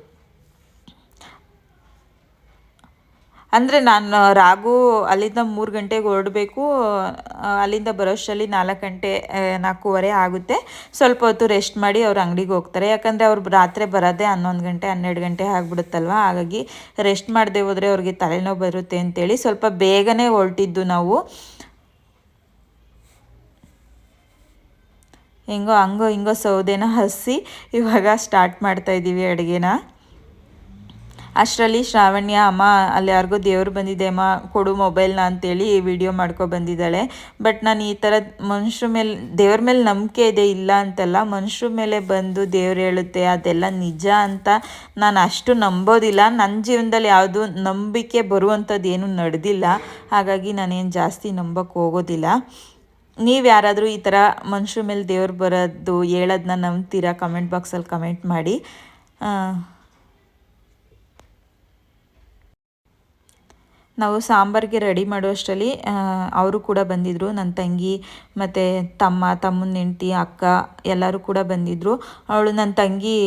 ಅಂದರೆ ನಾನು ರಾಗು ಅಲ್ಲಿಂದ ಮೂರು ಗಂಟೆಗೆ ಹೊರಡಬೇಕು ಅಲ್ಲಿಂದ ಬರೋಷ್ಟರಲ್ಲಿ ನಾಲ್ಕು ಗಂಟೆ ನಾಲ್ಕೂವರೆ ಆಗುತ್ತೆ. ಸ್ವಲ್ಪ ಹೊತ್ತು ರೆಸ್ಟ್ ಮಾಡಿ ಅವ್ರು ಅಂಗಡಿಗೆ ಹೋಗ್ತಾರೆ. ಯಾಕಂದರೆ ಅವ್ರು ರಾತ್ರಿ ಬರೋದೇ ಹನ್ನೊಂದು ಗಂಟೆ, ಹನ್ನೆರಡು ಗಂಟೆ ಆಗಿಬಿಡುತ್ತಲ್ವ? ಹಾಗಾಗಿ ರೆಸ್ಟ್ ಮಾಡದೆ ಹೋದರೆ ಅವ್ರಿಗೆ ತಲೆನೋವು ಬರುತ್ತೆ ಅಂತೇಳಿ ಸ್ವಲ್ಪ ಬೇಗನೆ ಹೊರಟಿದ್ದು ನಾವು. ಹೆಂಗೋ, ಹಂಗೋ, ಹಿಂಗೋ ಸೌದೆನ ಹಸಿ ಇವಾಗ ಸ್ಟಾರ್ಟ್ ಮಾಡ್ತಾ ಇದ್ದೀವಿ ಅಡುಗೆನ. ಅಷ್ಟರಲ್ಲಿ ಶ್ರಾವಣ್ಯ, ಅಮ್ಮ, ಅಲ್ಲಿ ಯಾರಿಗೋ ದೇವರು ಬಂದಿದೆ, ಅಮ್ಮ, ಕೊಡು ಮೊಬೈಲ್ನ ಅಂತೇಳಿ ವಿಡಿಯೋ ಮಾಡ್ಕೊ ಬಂದಿದ್ದಾಳೆ. ಬಟ್ ನಾನು ಈ ಥರ ಮನುಷ್ರ ಮೇಲೆ, ದೇವ್ರ ಮೇಲೆ ನಂಬಿಕೆ ಇದೆ, ಇಲ್ಲ ಅಂತಲ್ಲ, ಮನುಷ್ರ ಮೇಲೆ ಬಂದು ದೇವ್ರು ಹೇಳುತ್ತೆ, ಅದೆಲ್ಲ ನಿಜ ಅಂತ ನಾನು ಅಷ್ಟು ನಂಬೋದಿಲ್ಲ. ನನ್ನ ಜೀವನದಲ್ಲಿ ಯಾವುದು ನಂಬಿಕೆ ಬರುವಂಥದ್ದು ಏನು ನಡೆದಿಲ್ಲ. ಹಾಗಾಗಿ ನಾನೇನು ಜಾಸ್ತಿ ನಂಬಕ್ಕೆ ಹೋಗೋದಿಲ್ಲ. ನೀವು ಯಾರಾದರೂ ಈ ಥರ ಮನುಷ್ರ ಮೇಲೆ ದೇವ್ರು ಬರೋದು ಹೇಳೋದನ್ನ ನಂಬ್ತೀರಾ? ಕಮೆಂಟ್ ಬಾಕ್ಸಲ್ಲಿ ಕಮೆಂಟ್ ಮಾಡಿ. ನಾವು ಸಾಂಬಾರಿಗೆ ರೆಡಿ ಮಾಡುವಷ್ಟರಲ್ಲಿ ಅವರು ಕೂಡ ಬಂದಿದ್ದರು ನನ್ನ ತಂಗಿ ಮತ್ತು ತಮ್ಮ, ತಮ್ಮನ ಹೆಂಡ್ತಿ, ಅಕ್ಕ ಎಲ್ಲರೂ ಕೂಡ ಬಂದಿದ್ದರು ಅವಳು ನನ್ನ ತಂಗಿ,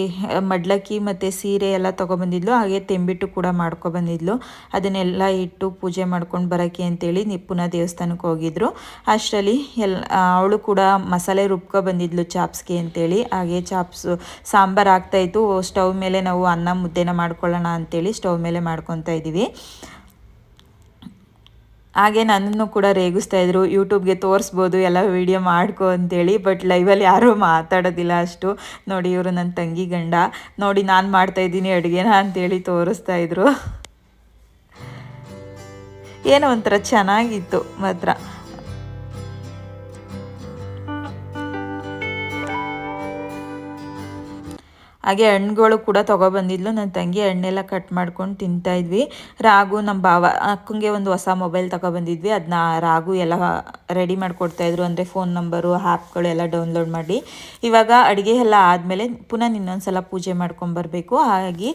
ಮಡ್ಲಕ್ಕಿ ಮತ್ತು ಸೀರೆ ಎಲ್ಲ ತೊಗೊಬಂದಿದ್ಲು. ಹಾಗೆ ತೆಂಬಿಟ್ಟು ಕೂಡ ಮಾಡ್ಕೊಬಂದಿದ್ಲು. ಅದನ್ನೆಲ್ಲ ಇಟ್ಟು ಪೂಜೆ ಮಾಡ್ಕೊಂಡು ಬರೋಕ್ಕೆ ಅಂತೇಳಿ ನಿಪ್ಪುನ ಪುನಃ ದೇವಸ್ಥಾನಕ್ಕೆ ಹೋಗಿದ್ರು. ಅಷ್ಟರಲ್ಲಿ ಎಲ್ ಅವಳು ಕೂಡ ಮಸಾಲೆ ರುಬ್ಕೊ ಬಂದಿದ್ಲು ಚಾಪ್ಸ್ಗೆ ಅಂತೇಳಿ. ಹಾಗೆ ಚಾಪ್ಸು, ಸಾಂಬಾರು ಆಗ್ತಾಯಿತ್ತು ಸ್ಟವ್ ಮೇಲೆ ನಾವು ಅನ್ನ ಮುದ್ದೆನ ಮಾಡ್ಕೊಳ್ಳೋಣ ಅಂತೇಳಿ ಸ್ಟವ್ ಮೇಲೆ ಮಾಡ್ಕೊತಾ ಇದ್ದೀವಿ. ಹಾಗೆ ನನ್ನನ್ನು ಕೂಡ ರೇಗಿಸ್ತಾ ಇದ್ರು. ಯೂಟ್ಯೂಬ್ಗೆ ತೋರಿಸ್ಬೋದು, ಎಲ್ಲ ವಿಡಿಯೋ ಮಾಡ್ಕೊ ಅಂತೇಳಿ ಬಟ್ ಲೈವಲ್ಲಿ ಯಾರೂ ಮಾತಾಡೋದಿಲ್ಲ ಅಷ್ಟು. ನೋಡಿ ಇವರು ನನ್ನ ತಂಗಿ ಗಂಡ. ನೋಡಿ ನಾನು ಮಾಡ್ತಾ ಇದ್ದೀನಿ ಅಡುಗೆನ ಅಂತೇಳಿ ತೋರಿಸ್ತಾ ಇದ್ರು. ಏನೋ ಒಂಥರ ಚೆನ್ನಾಗಿತ್ತು ಮಾತ್ರ. ಹಾಗೆ ಹಣ್ಣುಗಳು ಕೂಡ ತೊಗೊಬಂದಿದ್ಲು. ನನ್ನ ತಂಗಿ ಹಣ್ಣೆಲ್ಲ ಕಟ್ ಮಾಡ್ಕೊಂಡು ತಿಂತಾ ಇದ್ವಿ. ರಾಗು ನಮ್ಮ ಬಾವ ಅಕ್ಕಂಗೆ ಒಂದು ಹೊಸ ಮೊಬೈಲ್ ತಗೊಬಂದಿದ್ವಿ. ಅದನ್ನ ರಾಗು ಎಲ್ಲ ರೆಡಿ ಮಾಡಿಕೊಡ್ತಾಯಿದ್ರು ಅಂದರೆ ಫೋನ್ ನಂಬರು ಆ್ಯಪ್ಗಳು ಎಲ್ಲ ಡೌನ್ಲೋಡ್ ಮಾಡಿ. ಇವಾಗ ಅಡುಗೆ ಎಲ್ಲ ಆದಮೇಲೆ ಪುನಃ ಇನ್ನೊಂದು ಸಲ ಪೂಜೆ ಮಾಡ್ಕೊಂಬರ್ಬೇಕು ಹಾಗಾಗಿ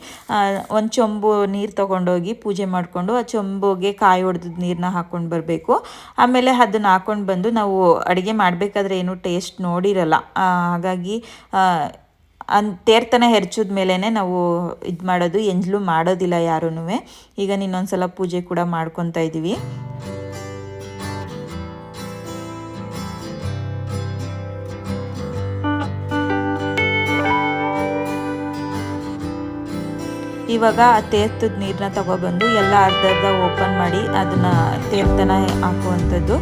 ಒಂದು ಚೊಂಬು ನೀರು ತೊಗೊಂಡೋಗಿ ಪೂಜೆ ಮಾಡಿಕೊಂಡು ಆ ಚೊಂಬುಗೆ ಕಾಯಿ ಹೊಡೆದ ನೀರನ್ನ ಹಾಕ್ಕೊಂಡು ಬರಬೇಕು. ಆಮೇಲೆ ಅದನ್ನ ಹಾಕ್ಕೊಂಡು ಬಂದು ನಾವು ಅಡುಗೆ ಮಾಡಬೇಕಾದ್ರೆ ಏನು ಟೇಸ್ಟ್ ನೋಡಿರಲ್ಲ. ಹಾಗಾಗಿ ಅನ್ ತೇರ್ತನ ಹೆರ್ಚಿದ ಮೇಲೇ ನಾವು ಇದು ಮಾಡೋದು, ಎಂಜಲು ಮಾಡೋದಿಲ್ಲ ಯಾರೂ ಈಗ ಇನ್ನೊಂದ್ಸಲ ಪೂಜೆ ಕೂಡ ಮಾಡ್ಕೊತಾ ಇದ್ದೀವಿ ಇವಾಗ ಆ ತೇರ್ತದ ನೀರನ್ನ ತಗೊಬಂದು ಎಲ್ಲ ಅರ್ಧ ಅರ್ಧ ಓಪನ್ ಮಾಡಿ ಅದನ್ನ ತೇರ್ತನ ಹಾಕುವಂಥದ್ದು.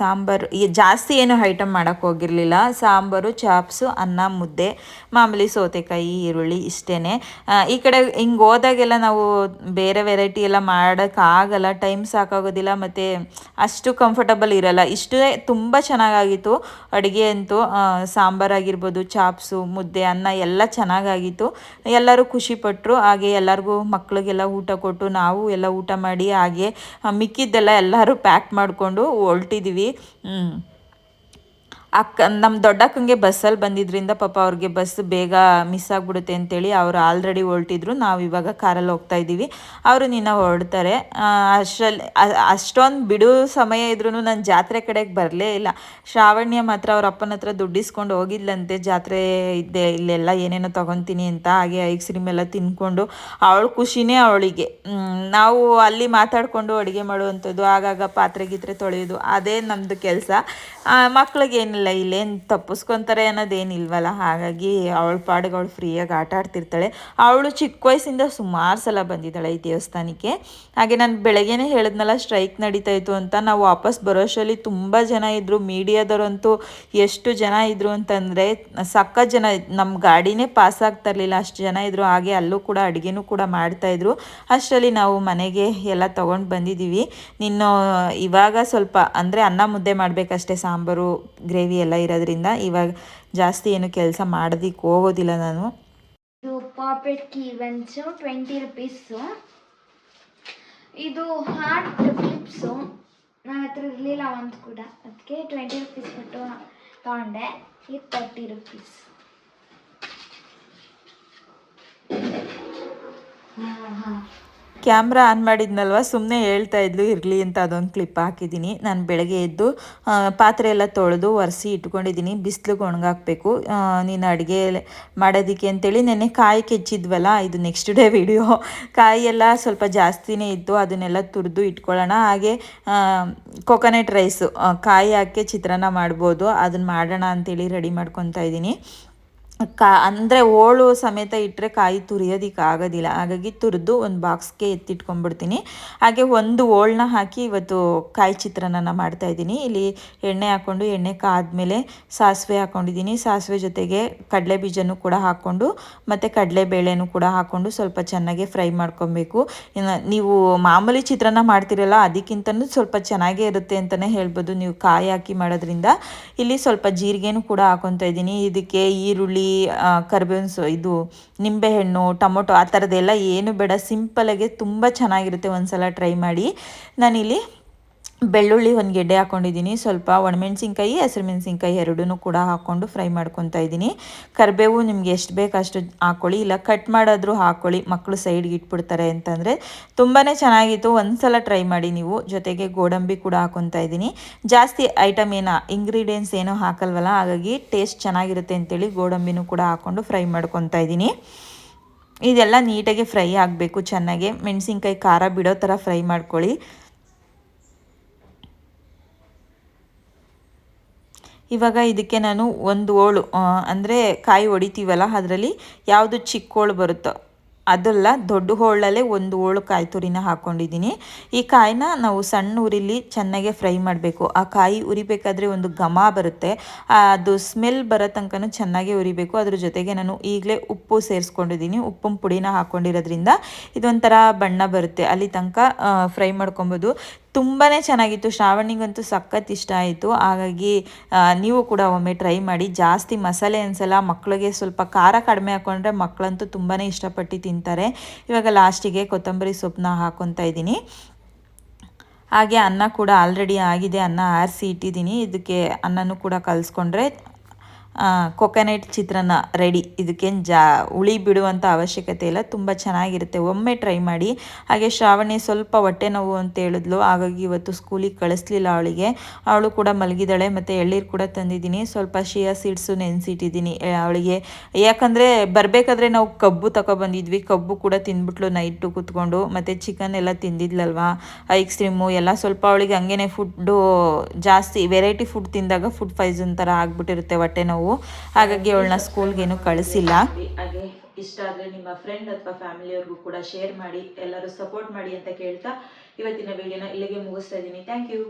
ಸಾಂಬಾರು ಜಾಸ್ತಿ ಏನು ಐಟಮ್ ಮಾಡೋಕ್ಕೆ ಹೋಗಿರಲಿಲ್ಲ. ಸಾಂಬಾರು, ಚಾಪ್ಸು, ಅನ್ನ, ಮುದ್ದೆ, ಮಾಮೂಲಿ ಸೌತೆಕಾಯಿ, ಈರುಳ್ಳಿ ಇಷ್ಟೇ ಈ ಕಡೆ ಹಿಂಗೆ ಹೋದಾಗೆಲ್ಲ ನಾವು ಬೇರೆ ವೆರೈಟಿ ಎಲ್ಲ ಮಾಡೋಕ್ಕಾಗಲ್ಲ ಟೈಮ್ ಸಾಕಾಗೋದಿಲ್ಲ, ಮತ್ತು ಅಷ್ಟು ಕಂಫರ್ಟಬಲ್ ಇರಲ್ಲ. ಇಷ್ಟೇ ತುಂಬ ಚೆನ್ನಾಗಾಗಿತ್ತು. ಅಡುಗೆ ಅಂತೂ ಸಾಂಬಾರಾಗಿರ್ಬೋದು, ಚಾಪ್ಸು, ಮುದ್ದೆ, ಅನ್ನ ಎಲ್ಲ ಚೆನ್ನಾಗಾಗಿತ್ತು. ಎಲ್ಲರೂ ಖುಷಿಪಟ್ಟರು ಹಾಗೆ ಎಲ್ಲರಿಗೂ ಮಕ್ಕಳಿಗೆಲ್ಲ ಊಟ ಕೊಟ್ಟು ನಾವು ಎಲ್ಲ ಊಟ ಮಾಡಿ, ಹಾಗೆ ಮಿಕ್ಕಿದ್ದೆಲ್ಲ ಎಲ್ಲರೂ ಪ್ಯಾಕ್ ಮಾಡಿಕೊಂಡು ಹೊರಟಿದ್ದೀವಿ 嗯。ಅಕ್ಕ ನಮ್ಮ ದೊಡ್ಡಕ್ಕಂಗೆ ಬಸ್ಸಲ್ಲಿ ಬಂದಿದ್ದರಿಂದ ಪಾಪ ಅವ್ರಿಗೆ ಬಸ್ ಬೇಗ ಮಿಸ್ ಆಗಿಬಿಡುತ್ತೆ ಅಂತೇಳಿ ಅವರು ಆಲ್ರೆಡಿ ಹೊರಟಿದ್ರು. ನಾವು ಇವಾಗ ಕಾರಲ್ಲಿ ಹೋಗ್ತಾ ಇದ್ದೀವಿ. ಅವರು ನಿನ್ನ ಹೊರಡ್ತಾರೆ. ಅಷ್ಟರಲ್ಲಿ ಅಷ್ಟೊಂದು ಬಿಡು ಸಮಯ ಇದ್ರೂ ನಾನು ಜಾತ್ರೆ ಕಡೆಗೆ ಬರಲೇ ಇಲ್ಲ. ಶ್ರಾವಣ್ಯ ಮಾತ್ರ ಅವ್ರ ಅಪ್ಪನ ಹತ್ರ ದುಡ್ಡಿಸ್ಕೊಂಡು ಹೋಗಿದ್ಲಂತೆ. ಜಾತ್ರೆ ಇದ್ದೆ ಇಲ್ಲೆಲ್ಲ ಏನೇನೋ ತೊಗೊತೀನಿ ಅಂತ ಹಾಗೆ ಐಸ್ ಕ್ರೀಮ್ ಎಲ್ಲ ತಿನ್ಕೊಂಡು ಅವಳ ಖುಷಿನೇ ಅವಳಿಗೆ. ನಾವು ಅಲ್ಲಿ ಮಾತಾಡಿಕೊಂಡು ಅಡುಗೆ ಮಾಡುವಂಥದ್ದು, ಆಗಾಗ ಪಾತ್ರೆ ಗೀತ್ರೆ ತೊಳೆಯೋದು, ಅದೇ ನಮ್ಮದು ಕೆಲಸ. ಮಕ್ಕಳಿಗೆ ಏನಿಲ್ಲ. ಏನಿಲ್ಲ ಇಲ್ಲೇನು ತಪ್ಪಿಸ್ಕೊತಾರೆ ಅನ್ನೋದೇನಿಲ್ವಲ್ಲ. ಹಾಗಾಗಿ ಅವಳ ಪಾಡಿಗೆ ಅವಳು ಫ್ರೀಯಾಗಿ ಆಟ ಆಡ್ತಿರ್ತಾಳೆ. ಅವಳು ಚಿಕ್ಕ ವಯಸ್ಸಿಂದ ಸುಮಾರು ಸಲ ಬಂದಿದ್ದಾಳೆ ಈ ದೇವಸ್ಥಾನಕ್ಕೆ. ಹಾಗೆ ನಾನು ಬೆಳಗ್ಗೆನೇ ಹೇಳಿದ್ನಲ್ಲ, ಸ್ಟ್ರೈಕ್ ನಡೀತಾ ಅಂತ. ನಾವು ವಾಪಸ್ ಬರೋಷ್ಟರಲ್ಲಿ ತುಂಬ ಜನ ಇದ್ದರು ಮೀಡಿಯಾದವರಂತೂ ಎಷ್ಟು ಜನ ಇದ್ದರು ಅಂತಂದರೆ ಸಕ್ಕ ಜನ ನಮ್ಮ ಗಾಡಿನೇ ಪಾಸ್ ಆಗ್ತಾ ಇರಲಿಲ್ಲ. ಅಷ್ಟು ಜನ ಇದ್ದರು ಹಾಗೆ ಅಲ್ಲೂ ಕೂಡ ಅಡುಗೆನೂ ಕೂಡ ಮಾಡ್ತಾಯಿದ್ರು ಅಷ್ಟರಲ್ಲಿ ನಾವು ಮನೆಗೆ ಎಲ್ಲ ತೊಗೊಂಡು ಬಂದಿದ್ದೀವಿ. ನಿನ್ನ ಇವಾಗ ಸ್ವಲ್ಪ, ಅಂದರೆ ಅನ್ನ ಮುದ್ದೆ ಮಾಡಬೇಕಷ್ಟೇ, ಸಾಂಬಾರು, ಗ್ರೇವಿ ಎಲ್ಲ ಇರೋದ್ರಿಂದ ಇವಾಗ ಜಾಸ್ತಿ ಏನು ಕೆಲಸ ಮಾಡೋದಿಕ್ಕೆ ಹೋಗೋದಿಲ್ಲ ನಾನು. ಇದು ಪಾಪೆಟ್ ಕೀವೆನ್ಸು ಟ್ವೆಂಟಿ ರುಪೀಸು. ಇದು ಹಾರ್ಟ್ ಕ್ಲಿಪ್ಸು. ನನ್ನ ಹತ್ರ ಇರಲಿಲ್ಲ ಒಂದು ಕೂಡ. ಅದಕ್ಕೆ ಟ್ವೆಂಟಿ ರುಪೀಸ್ ಕೊಟ್ಟು ತಗೊಂಡೆ. ಇದು ತರ್ಟಿ ರುಪೀಸ್. ಹಾಂ ಹಾಂ. ಕ್ಯಾಮ್ರಾ ಆನ್ ಮಾಡಿದ್ನಲ್ವ? ಸುಮ್ಮನೆ ಹೇಳ್ತಾ ಇದ್ಲು, ಇರಲಿ ಅಂತ ಅದೊಂದು ಕ್ಲಿಪ್ ಹಾಕಿದ್ದೀನಿ ನಾನು ಬೆಳಗ್ಗೆ ಎದ್ದು ಪಾತ್ರೆ ಎಲ್ಲ ತೊಳೆದು ಒರೆಸಿ ಇಟ್ಕೊಂಡಿದ್ದೀನಿ ಬಿಸಿಲಿಗೆ ಒಣಗಾಕಬೇಕು. ನೀನು ಅಡುಗೆ ಮಾಡೋದಕ್ಕೆ ಅಂತೇಳಿ ನೆನ್ನೆ ಕಾಯಿ ಕೆಚ್ಚಿದ್ವಲ್ಲ, ಇದು ನೆಕ್ಸ್ಟ್ ಡೇ ವಿಡಿಯೋ ಕಾಯಿ ಎಲ್ಲ ಸ್ವಲ್ಪ ಜಾಸ್ತಿನೇ ಇತ್ತು, ಅದನ್ನೆಲ್ಲ ತುರಿದು ಇಟ್ಕೊಳ್ಳೋಣ. ಹಾಗೆ ಕೊಕೊನೆಟ್ ರೈಸು ಕಾಯಿ ಹಾಕಿ ಚಿತ್ರಾನ್ನ ಮಾಡ್ಬೋದು. ಅದನ್ನ ಮಾಡೋಣ ಅಂತೇಳಿ ರೆಡಿ ಮಾಡ್ಕೊತಾ ಇದ್ದೀನಿ ಕಾ, ಅಂದರೆ ಓಳು ಸಮೇತ ಇಟ್ಟರೆ ಕಾಯಿ ತುರಿಯೋದಕ್ಕೆ ಆಗೋದಿಲ್ಲ ಹಾಗಾಗಿ ತುರಿದು ಒಂದು ಬಾಕ್ಸ್ಗೆ ಎತ್ತಿಟ್ಕೊಂಡ್ಬಿಡ್ತೀನಿ. ಹಾಗೆ ಒಂದು ಹೋಳನ್ನ ಹಾಕಿ ಇವತ್ತು ಕಾಯಿ ಚಿತ್ರಾನ್ನ ಮಾಡ್ತಾಯಿದ್ದೀನಿ ಇಲ್ಲಿ ಎಣ್ಣೆ ಹಾಕ್ಕೊಂಡು, ಎಣ್ಣೆ ಕಾದ್ಮೇಲೆ ಸಾಸಿವೆ ಹಾಕ್ಕೊಂಡಿದ್ದೀನಿ ಸಾಸಿವೆ ಜೊತೆಗೆ ಕಡಲೆ ಬೀಜನೂ ಕೂಡ ಹಾಕ್ಕೊಂಡು, ಮತ್ತು ಕಡಲೆಬೇಳೆನೂ ಕೂಡ ಹಾಕ್ಕೊಂಡು ಸ್ವಲ್ಪ ಚೆನ್ನಾಗಿ ಫ್ರೈ ಮಾಡ್ಕೊಬೇಕು. ನೀವು ಮಾಮೂಲಿ ಚಿತ್ರಾನ್ನ ಮಾಡ್ತಿರಲ್ಲ, ಅದಕ್ಕಿಂತನೂ ಸ್ವಲ್ಪ ಚೆನ್ನಾಗೇ ಇರುತ್ತೆ ಅಂತಲೇ ಹೇಳ್ಬೋದು. ನೀವು ಕಾಯಿ ಹಾಕಿ ಮಾಡೋದ್ರಿಂದ. ಇಲ್ಲಿ ಸ್ವಲ್ಪ ಜೀರಿಗೆನೂ ಕೂಡ ಹಾಕೊತಾ ಇದ್ದೀನಿ. ಇದಕ್ಕೆ ಈರುಳ್ಳಿ ಕರಿಬೇವಿನ ಸೊ ಇದು ನಿಂಬೆಹಣ್ಣು, ಟೊಮೊಟೊ ಆ ಥರದ್ದೆಲ್ಲ ಏನು ಬೇಡ. ಸಿಂಪಲಾಗೆ ತುಂಬ ಚೆನ್ನಾಗಿರುತ್ತೆ ಒಂದು ಸಲ ಟ್ರೈ ಮಾಡಿ. ನಾನಿಲ್ಲಿ ಬೆಳ್ಳುಳ್ಳಿ ಒಂದು ಗೆಡ್ಡೆ ಹಾಕ್ಕೊಂಡಿದ್ದೀನಿ ಸ್ವಲ್ಪ ಒಣಮೆಣ್ಸಿನ್ಕಾಯಿ, ಹಸಿರು ಮೆಣಸಿನ್ಕಾಯಿ ಎರಡೂ ಕೂಡ ಹಾಕ್ಕೊಂಡು ಫ್ರೈ ಮಾಡ್ಕೊತಾ ಇದ್ದೀನಿ. ಕರಿಬೇವು ನಿಮ್ಗೆ ಎಷ್ಟು ಬೇಕು ಅಷ್ಟು ಹಾಕ್ಕೊಳ್ಳಿ ಇಲ್ಲ ಕಟ್ ಮಾಡಾದರೂ ಹಾಕ್ಕೊಳ್ಳಿ ಮಕ್ಕಳು ಸೈಡ್ಗೆ ಇಟ್ಬಿಡ್ತಾರೆ ಅಂತಂದರೆ ತುಂಬಾ ಚೆನ್ನಾಗಿತ್ತು. ಒಂದ್ಸಲ ಟ್ರೈ ಮಾಡಿ ನೀವು. ಜೊತೆಗೆ ಗೋಡಂಬಿ ಕೂಡ ಹಾಕ್ಕೊತಾ ಇದ್ದೀನಿ. ಜಾಸ್ತಿ ಐಟಮ್ ಏನೋ ಇಂಗ್ರೀಡಿಯೆಂಟ್ಸ್ ಏನೂ ಹಾಕಲ್ವಲ್ಲ, ಹಾಗಾಗಿ ಟೇಸ್ಟ್ ಚೆನ್ನಾಗಿರುತ್ತೆ ಅಂತೇಳಿ ಗೋಡಂಬಿನೂ ಕೂಡ ಹಾಕ್ಕೊಂಡು ಫ್ರೈ ಮಾಡ್ಕೊತಾ ಇದ್ದೀನಿ. ಇದೆಲ್ಲ ನೀಟಾಗಿ ಫ್ರೈ ಆಗಬೇಕು ಚೆನ್ನಾಗಿ. ಮೆಣಸಿನ್ಕಾಯಿ ಖಾರ ಬಿಡೋ ಥರ ಫ್ರೈ ಮಾಡ್ಕೊಳ್ಳಿ. ಇವಾಗ ಇದಕ್ಕೆ ನಾನು ಒಂದು ಓಳು ಅಂದರೆ ಕಾಯಿ ಹೊಡಿತೀವಲ್ಲ ಅದರಲ್ಲಿ ಯಾವುದು ಚಿಕ್ಕ ಹೋಳು ಬರುತ್ತೋ ಅದಲ್ಲ, ದೊಡ್ಡ ಹೋಳಲ್ಲೇ ಒಂದು ಓಳು ಕಾಯಿ ತುರಿನ ಹಾಕ್ಕೊಂಡಿದ್ದೀನಿ ಈ ಕಾಯಿನ ನಾವು ಸಣ್ಣ ಉರಿಲಿ ಚೆನ್ನಾಗೆ ಫ್ರೈ ಮಾಡಬೇಕು. ಆ ಕಾಯಿ ಉರಿಬೇಕಾದ್ರೆ ಒಂದು ಘಮ ಬರುತ್ತೆ. ಅದು ಸ್ಮೆಲ್ ಬರೋ ತನಕನೂ ಚೆನ್ನಾಗಿ ಉರಿಬೇಕು. ಅದ್ರ ಜೊತೆಗೆ ನಾನು ಈಗಲೇ ಉಪ್ಪು ಸೇರಿಸ್ಕೊಂಡಿದ್ದೀನಿ. ಉಪ್ಪಿನ ಪುಡಿನ ಹಾಕ್ಕೊಂಡಿರೋದ್ರಿಂದ ಇದೊಂಥರ ಬಣ್ಣ ಬರುತ್ತೆ. ಅಲ್ಲಿ ತನಕ ಫ್ರೈ ಮಾಡ್ಕೊಬೋದು. ತುಂಬಾ ಚೆನ್ನಾಗಿತ್ತು. ಶ್ರಾವಣಿಗಂತೂ ಸಖತ್ ಇಷ್ಟ ಆಯಿತು. ಹಾಗಾಗಿ ನೀವು ಕೂಡ ಒಮ್ಮೆ ಟ್ರೈ ಮಾಡಿ. ಜಾಸ್ತಿ ಮಸಾಲೆ ಅನ್ಸಲ್ಲ ಮಕ್ಕಳಿಗೆ ಸ್ವಲ್ಪ ಖಾರ ಕಡಿಮೆ ಹಾಕ್ಕೊಂಡ್ರೆ ಮಕ್ಕಳಂತೂ ತುಂಬಾ ಇಷ್ಟಪಟ್ಟು ತಿಂತಾರೆ. ಇವಾಗ ಲಾಸ್ಟಿಗೆ ಕೊತ್ತಂಬರಿ ಸೊಪ್ಪನ್ನ ಹಾಕ್ಕೊತಾ ಇದ್ದೀನಿ. ಹಾಗೆ ಅನ್ನ ಕೂಡ ಆಲ್ರೆಡಿ ಆಗಿದೆ. ಅನ್ನ ಆರಿಸಿ ಇಟ್ಟಿದ್ದೀನಿ. ಇದಕ್ಕೆ ಅನ್ನನೂ ಕೂಡ ಕಲಿಸ್ಕೊಂಡ್ರೆ ಕೊಕೊನೆಟ್ ಚಿತ್ರಾನ್ನ ರೆಡಿ ಇದಕ್ಕೇನು ಜಾ ಉಳಿ ಬಿಡುವಂಥ ಅವಶ್ಯಕತೆ ಇಲ್ಲ. ತುಂಬ ಚೆನ್ನಾಗಿರುತ್ತೆ. ಒಮ್ಮೆ ಟ್ರೈ ಮಾಡಿ. ಹಾಗೆ ಶ್ರಾವಣಿ ಸ್ವಲ್ಪ ಹೊಟ್ಟೆ ನೋವು ಅಂತ ಹೇಳಿದ್ಲು. ಹಾಗಾಗಿ ಇವತ್ತು ಸ್ಕೂಲಿಗೆ ಕಳಿಸ್ಲಿಲ್ಲ ಅವಳಿಗೆ. ಅವಳು ಕೂಡ ಮಲಗಿದಾಳೆ ಮತ್ತು ಎಳ್ಳೀರು ಕೂಡ ತಂದಿದ್ದೀನಿ. ಸ್ವಲ್ಪ ಶಿಯಾ ಸೀಡ್ಸು ನೆನೆಸಿಟ್ಟಿದ್ದೀನಿ. ಅವಳಿಗೆ. ಯಾಕಂದರೆ ಬರಬೇಕಾದ್ರೆ ನಾವು ಕಬ್ಬು ತಗೊಬಂದಿದ್ವಿ ಕಬ್ಬು ಕೂಡ ತಿಂದ್ಬಿಟ್ಲು ನೈಟು ಕೂತ್ಕೊಂಡು. ಮತ್ತು ಚಿಕನ್ ಎಲ್ಲ ತಿಂದಿದ್ಲಲ್ವಾ? ಐಸ್ ಕ್ರೀಮು ಎಲ್ಲ ಸ್ವಲ್ಪ ಅವಳಿಗೆ ಹಂಗೇನೆ ಫುಡ್ಡು ಜಾಸ್ತಿ ವೆರೈಟಿ ಫುಡ್ ತಿಂದಾಗ ಫುಡ್ ಪಾಯ್ಸನ್ ಥರ ಆಗಿಬಿಟ್ಟಿರುತ್ತೆ ಹೊಟ್ಟೆ ನೋವು. ಹಾಗಾಗಿ ಅವಳನ್ನ ಸ್ಕೂಲ್ಗೇನು ಕಳಿಸಿಲ್ಲ. ಹಾಗೆ ಇಷ್ಟ ಆದರೆ ನಿಮ್ಮ ಫ್ರೆಂಡ್ ಅಥವಾ ಫ್ಯಾಮಿಲಿಯವ್ರಿಗೂ ಕೂಡ ಶೇರ್ ಮಾಡಿ, ಎಲ್ಲರೂ ಸಪೋರ್ಟ್ ಮಾಡಿ ಅಂತ ಕೇಳ್ತಾ ಇವತ್ತಿನ ವಿಡಿಯೋನ ಇಲ್ಲಿಗೆ ಮುಗಿಸ್ತಾ ಇದ್ದೀನಿ. Thank you